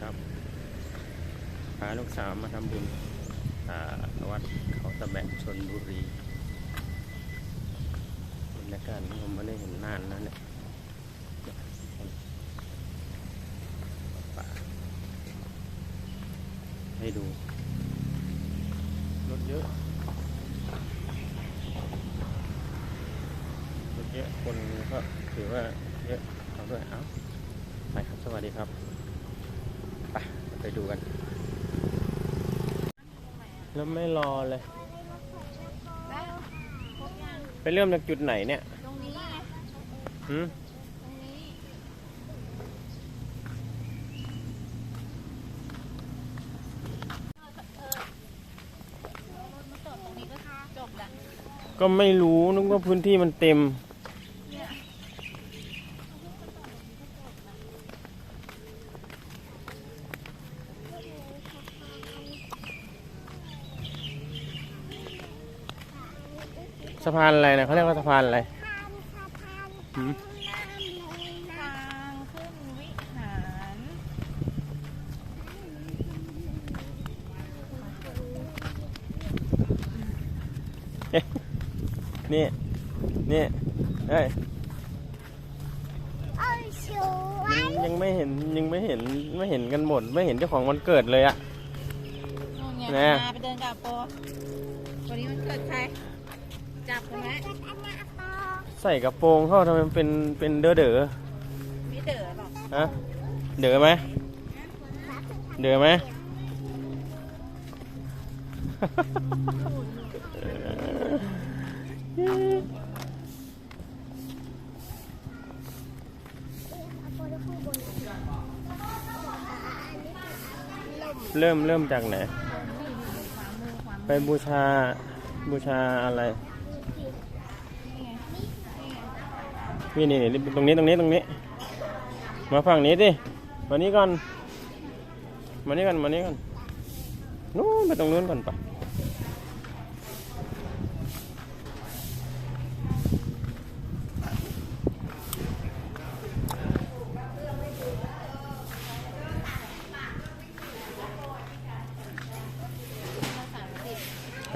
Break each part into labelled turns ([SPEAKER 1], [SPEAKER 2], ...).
[SPEAKER 1] ครับพาลูกสาวมาทำบุญวัดเขาตะแบกชนบุรีบรรยากาศนี้ผมไม่ได้เห็นนานแล้วเนี่ยให้ดู รถเยอะ รถเยอะ คนก็ถือว่าเยอะเอาด้วย เอ้าไปครับ สวัสดีครับ ไปไปดูกัน แล้วไม่รอเลย ไปเริ่มจากจุดไหนเนี่ย
[SPEAKER 2] ตรงนี้ไง
[SPEAKER 1] หืม
[SPEAKER 2] ตรงนี้มาจอดตรงนี้ก็จบละ
[SPEAKER 1] ก็ไม่รู้นึกว่าพื้นที่มันเต็ม สะพานอะไรนะเขาเรียกว่าสะพานอะไรหืม
[SPEAKER 2] ทางขึ้นวิหาร
[SPEAKER 1] นี่ นี่เฮ้ย
[SPEAKER 3] โอ้ยสวย
[SPEAKER 1] ยังยังไม่เห็นยังไม่เห็นไม่เห็นกันหมด ไม่เห็นเจ้าของวันเกิดเลยอะ
[SPEAKER 2] นู่นไง
[SPEAKER 1] แน่
[SPEAKER 2] มาไปเดินกับโปวันนี้มันเกิดใคร จับกันไหม
[SPEAKER 3] อันนี้ปอ
[SPEAKER 1] ใส่กระโปรงเข้าทำไมมันเป็นเป็นเด้อเด้อ
[SPEAKER 2] ไม่เดือดหรอก
[SPEAKER 1] ฮะเด้อไหมเด้อไหมเริ่มเริ่มจากไหน ไปบูชาบูชาอะไร นี่นี่นี่ตรงนี้ตรงนี้ตรงนี้ มาฝั่งนี้ดิมานี้ก่อน มานี้ก่อนมานี้ก่อนนู้นไปตรงนู้นก่อนปะ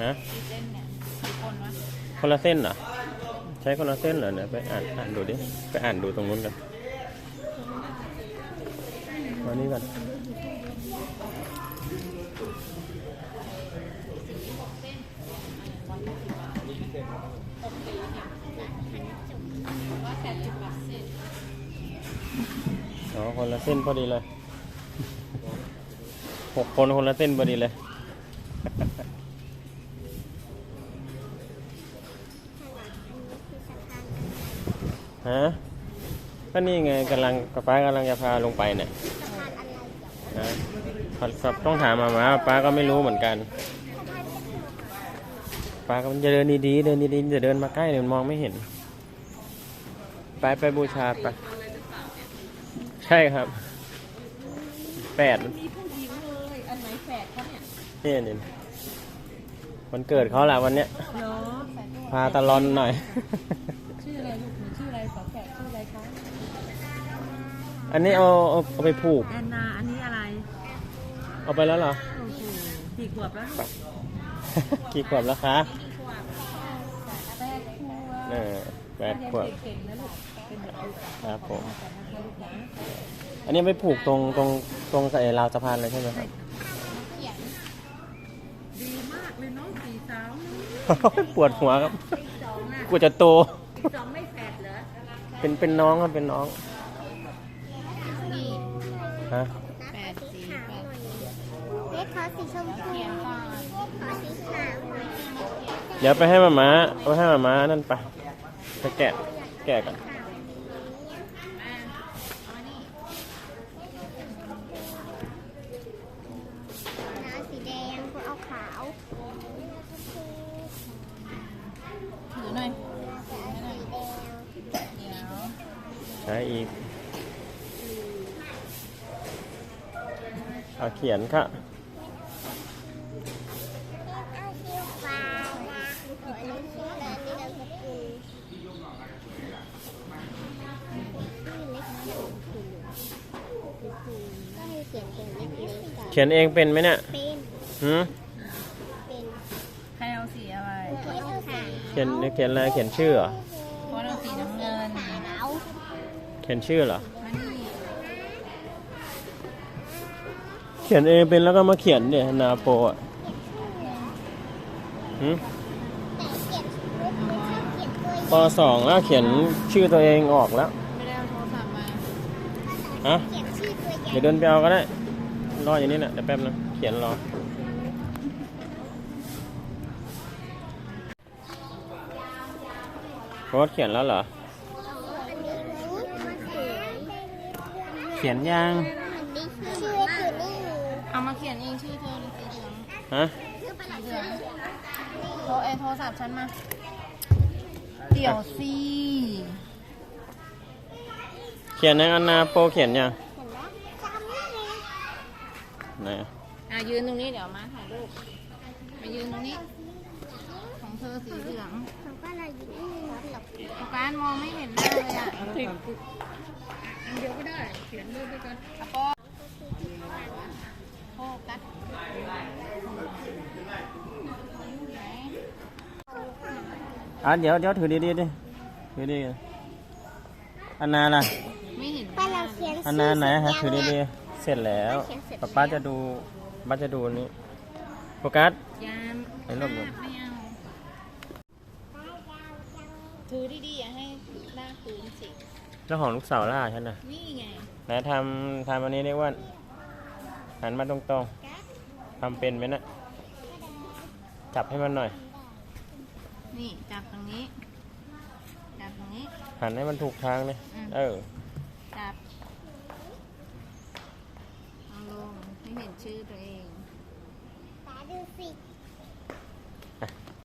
[SPEAKER 1] ฮะ
[SPEAKER 2] กี่เส้นเนี่ยกี่คนวะ
[SPEAKER 1] คนละเส้นเหรอ ใช้คนละเส้นเหรอเนี่ยไปอ่านอ่านดูดิไปอ่านดูตรงนู้นกันมานี่ก่อน
[SPEAKER 2] ว่าแปดสิบบาทเส้น
[SPEAKER 1] อ๋อคนละเส้นพอดีเลยหกคนคนละเส้นพอดีเลย ฮะก็นี่ไงกำลังป้าป้ากำลังจะพาลงไปเนี่ยนะครับต้องถามมามาป้าก็ไม่รู้เหมือนกันป้าก็มันจะเดินดีๆเดินดีๆจะเดินมาใกล้เดี๋ยวมองไม่เห็น ไปไปบูชาไปใช่ครับแปด
[SPEAKER 2] มีผู้หญิงเลยอันไหนแฝดเขาเนี่ย
[SPEAKER 1] นี่นี่วันเกิดเขาแหละวันเนี้ย
[SPEAKER 2] เนาะ
[SPEAKER 1] พาตะลอนหน่อย
[SPEAKER 2] ชื่ออะไรลูกหนูชื่ออะไรฝาแฝดชื่ออะไรคะ
[SPEAKER 1] อันนี้เอาเอาเอาไปผูก
[SPEAKER 2] แอนนา อันนี้อะไร
[SPEAKER 1] เอาไปแล้วเหรอ
[SPEAKER 2] โอ้โหกี่ขวบแล้วลูก
[SPEAKER 1] กี่ขวบแล้วคะ
[SPEAKER 2] แปดขวบ
[SPEAKER 1] เออแปดขวบ
[SPEAKER 2] เก่งๆนะลูกเป็นเด็กดี
[SPEAKER 1] ครับผม
[SPEAKER 2] แต่นะคะลูกจ๋า
[SPEAKER 1] อันนี้ไปผูกตรงตรงตรงใส่ราวสะพานเลยใช่ไหมครับ
[SPEAKER 2] ดีมากเลยเนาะสี่สาว
[SPEAKER 1] ปวดหัวครับ
[SPEAKER 2] สองน่ะ
[SPEAKER 1] กูจะโต
[SPEAKER 2] สองไม่แฝดเหรอ
[SPEAKER 1] เป็นเป็นน้องครับเป็นน้อง
[SPEAKER 2] นี่
[SPEAKER 1] ฮะ
[SPEAKER 2] แปดสีแปดสี
[SPEAKER 3] เล็กขอสีชมพู
[SPEAKER 2] เขียนก่อน
[SPEAKER 3] ขอสีขาวหน่อย
[SPEAKER 1] เดี๋ยวไปให้มาม้าเอาไปให้มาม้านั่นไปไปแกะแกะกัน
[SPEAKER 3] น้ำสีแดงคุณเอาขาว
[SPEAKER 2] ถือหน่อย
[SPEAKER 3] สีแดง
[SPEAKER 2] เดี๋ยว
[SPEAKER 1] ใช้อีก อาเขียนค่ะ
[SPEAKER 3] เอาสีฟ้านะสวยเลยสีแดงนี่นามสกุลนี่เล็กนะสีชมพูก็ให้ขียนเป็นเล็กๆกับ
[SPEAKER 1] เขียนเองเป็นไหมเนี่ย
[SPEAKER 3] เป็น
[SPEAKER 1] หืม
[SPEAKER 3] เป็น
[SPEAKER 2] ให้เอาสีอะไร
[SPEAKER 3] เขียนค่ะ
[SPEAKER 1] เขียนเขียนอะไรเขียนชื่อเหรอ
[SPEAKER 2] เพราะเราสีน้ำเงิน
[SPEAKER 3] ขาว
[SPEAKER 1] เขียนชื่อเหรอ เขียนเองเป็นแล้วก็มาเขียนเนี่ยนาโปอะหืม
[SPEAKER 3] แต่เขียนรูปไม่ชอบเขียนตัว
[SPEAKER 1] ปสองแล้วเขียนชื่อตัวเองออกแล้ว
[SPEAKER 2] ไม่ได้เอาโทรศัพท์มา
[SPEAKER 1] ฮะ
[SPEAKER 3] เขียนชื่อตัวใหญ่
[SPEAKER 1] เดี๋ยวเดินไปเอาก็ได้ รออย่างนี้นะเดี๋ยวแป๊บนึงเขียนรอโค้ดเขียนแล้วเหรอ
[SPEAKER 3] อันนี้มันเขียน
[SPEAKER 1] เขียนยัง
[SPEAKER 3] อันนี้ชื่ออยู่นี่
[SPEAKER 2] เอา มาเขียนเองชื่อเธอเลยสีเหลือง
[SPEAKER 1] ฮะ
[SPEAKER 3] ชื่อประหลัด
[SPEAKER 2] สีเห
[SPEAKER 3] ชื่
[SPEAKER 2] ลื
[SPEAKER 3] อ
[SPEAKER 2] องโทรเอยโทรศัพท์ฉันมาเดี๋ยวสิ
[SPEAKER 1] เขียนยังอันนาโปเขียนยัง
[SPEAKER 3] เห็นไหมจำได้เลย
[SPEAKER 1] ไหนอะ
[SPEAKER 2] อะยืนตรงนี้เดี๋ยวมาถ่ายรูปมายืนตรงนี้ ของเธอสีเหลือง
[SPEAKER 3] ของประหลัดอยู่นี่หลบ
[SPEAKER 2] โฟกัสมองไม่เห็นหน้าเลยอะอันเดียวก็ได้เขียนรูปด้วยกันอะปอโฟกัสไหน
[SPEAKER 1] อะเดี๋ยวเดี๋ยวถือดีๆดิถือดีอันนาล่ะ
[SPEAKER 2] ไม่เห็น
[SPEAKER 3] ประหลัดเขียน
[SPEAKER 1] อันนาไหนฮะถือดีๆเสร็จแล้วป๊าป้าจะดูป้าจะดูอันนี้โฟกัส
[SPEAKER 2] ยาม
[SPEAKER 1] ไอ้รูปหนู
[SPEAKER 2] ไม่เอาถือดีๆอย่าให้หน้าพื้นสิ
[SPEAKER 1] เจ้าของลูกสาวล่าฉันน่ะ
[SPEAKER 2] นี่ไง
[SPEAKER 1] ไหนทำทำอันนี้ได้อ้ว่าหันมาตรงๆทำเป็นไหมนะจับให้มันหน่อย
[SPEAKER 2] นี่จับตรงนี้ จับตรงนี้
[SPEAKER 1] หันให้มันถูกทางเลย
[SPEAKER 2] อืม
[SPEAKER 1] เออ
[SPEAKER 2] จับเอาลงไม่เห็นชื่อตัวเอง
[SPEAKER 3] ตาดูสิ